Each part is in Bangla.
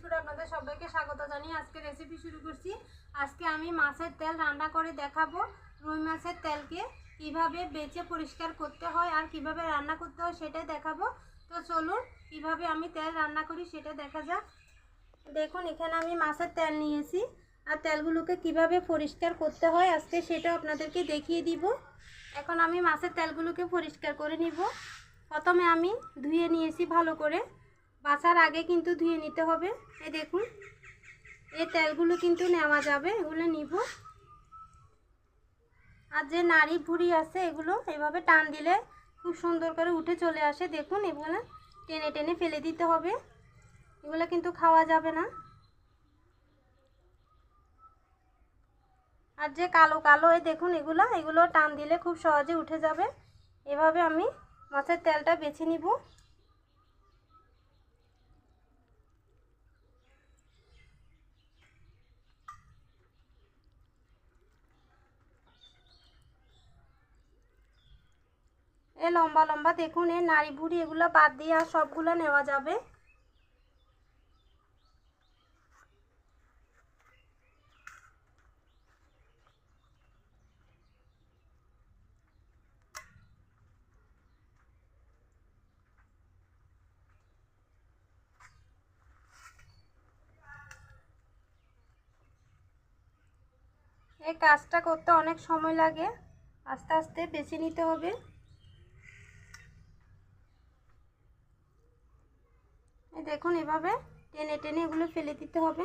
ফুড আপনাদের সবাইকে স্বাগত জানিয়ে আজকে রেসিপি শুরু করছি। আজকে আমি মাছের তেল রান্না করে দেখাবো রুই মাছের তেলকে, কীভাবে বেচে পরিষ্কার করতে হয় আর কীভাবে রান্না করতে হয় সেটাই দেখাবো। তো চলুন, কীভাবে আমি তেল রান্না করি সেটা দেখা যাক। দেখুন, এখানে আমি মাছের তেল নিয়েছি আর তেলগুলোকে কীভাবে পরিষ্কার করতে হয় আজকে সেটা আপনাদেরকে দেখিয়ে দিব। এখন আমি মাছের তেলগুলোকে পরিষ্কার করে নিব। প্রথমে আমি ধুয়ে নিয়েছি ভালো করে। বাছার আগে কিন্তু ধুয়ে নিতে হবে। এই দেখুন, এই তেলগুলো কিন্তু নেওয়া যাবে, এগুলো নিব। আর যে নাড়ি ভুড়ি আছে, এগুলো এভাবে টান দিলে খুব সুন্দর করে উঠে চলে আসে। দেখুন, এগুলো টেনে টেনে ফেলে দিতে হবে। এগুলো কিন্তু খাওয়া যাবে না। আর যে কালো কালো, এই দেখুন, এগুলো এগুলো টান দিলে খুব সহজে উঠে যাবে। এভাবে আমি মাছের তেলটা বেছে নিব। এ লম্বা লম্বা দেখুন, এ নাড়ি ভুড়ি এগুলো বাদ দিয়ে আর সবগুলো নেওয়া যাবে। এই কাজটা করতে অনেক সময় লাগে, আস্তে আস্তে বেছে নিতে হবে। দেখুন এভাবে টেনে টেনে এগুলো ফেলে দিতে হবে।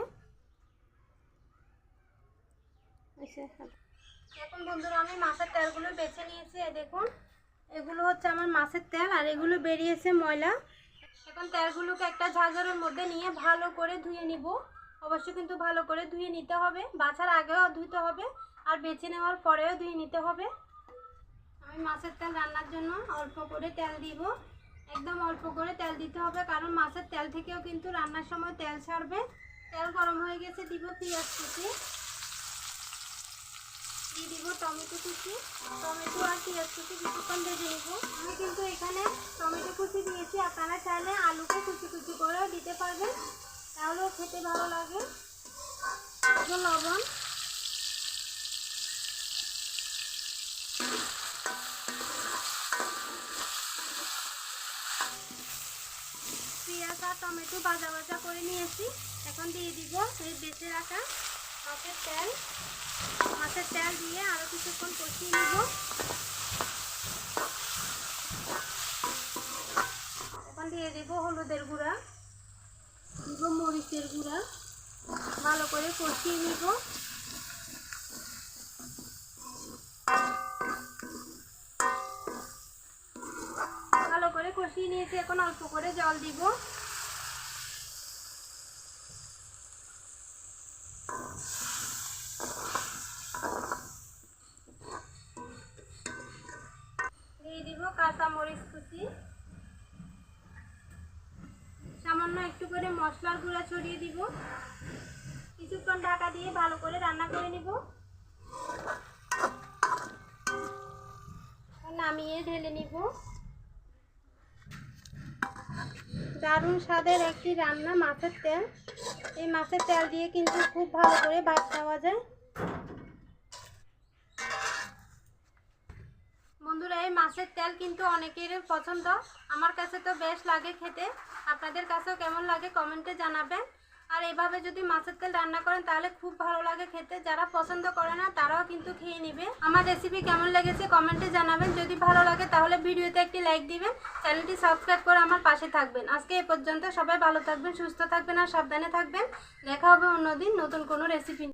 এখন বন্ধুরা, আমি মাছের তেলগুলো বেছে নিয়েছি দেখুন। এগুলো হচ্ছে আমার মাছের তেল, আর এগুলো বেরিয়েছে ময়লা। এখন তেলগুলোকে একটা ঝাঁঝরের মধ্যে নিয়ে ভালো করে ধুয়ে নিব। অবশ্যই কিন্তু ভালো করে ধুয়ে নিতে হবে, বাছার আগেও ধুতে হবে, আর বেছে নেওয়ার পরেও ধুয়ে নিতে হবে। আমি মাছের তেল রান্নার জন্য অল্প করে তেল দিব। একদম অল্প করে তেল দিতে হবে, কারণ মাছের তেল থেকেও কিন্তু রান্নার সময় তেল ছাড়বে। তেল গরম হয়ে গেছে, দিব পেঁয়াজ কুচি। দিয়ে দিব টমেটো কুচি। টমেটো আর পেঁয়াজ কুচি কিছুক্ষণ ভেজে নিব। আমি কিন্তু এখানে টমেটো কুচি দিয়েছি। আপনারা চাইলে আলুকে কুচি কুচি করেও দিতে পারবেন। তাহলেও খেতে ভালো লাগে। লবণ। পেঁয়াজ আর টমেটো ভাজা ভাজা করে নিয়েছি। এখন দিয়ে দিব এই বেঁচে রাখা মাছের তেল। মাছের তেল দিয়ে আরও কিছুক্ষণ কষিয়ে নিব। এখন দিয়ে দেব হলুদের গুঁড়া, দিব মরিচের গুঁড়া। ভালো করে কষিয়ে নিব। ভালো করে কষিয়ে নিয়েছি, এখন অল্প করে জল দিব। দিয়ে দিব কাঁচা মরিচ কুচি। সামান্য একটু করে মশলার গুঁড়া ছড়িয়ে দিব। কিছুক্ষণ ঢাকা দিয়ে ভালো করে রান্না করে নিব। নামিয়ে ঢেলে নিব। দারুণ স্বাদের একটি রান্না মাছের তেল। এই মাছের তেল দিয়ে কিন্তু খুব ভালো করে ভাত খাওয়া যায়। বন্ধুরা, এই মাছের তেল কিন্তু অনেকেরই পছন্দ। আমার কাছে তো বেশ লাগে খেতে। আপনাদের কাছেও কেমন লাগে কমেন্টে জানাবেন। আর এভাবে যদি মাছের তেল রান্না করেন, তাহলে খুব ভালো লাগে খেতে। যারা পছন্দ করে না, তারাও কিন্তু খেয়ে নেবে। আমার রেসিপি কেমন লেগেছে কমেন্টে জানাবেন। যদি ভালো লাগে, তাহলে ভিডিওতে একটি লাইক দিবেন। চ্যানেলটি সাবস্ক্রাইব করে আমার পাশে থাকবেন। আজকে এ পর্যন্ত সবাই ভালো থাকবেন, সুস্থ থাকবেন, আর সাবধানে থাকবেন। দেখা হবে অন্যদিন নতুন কোনো রেসিপি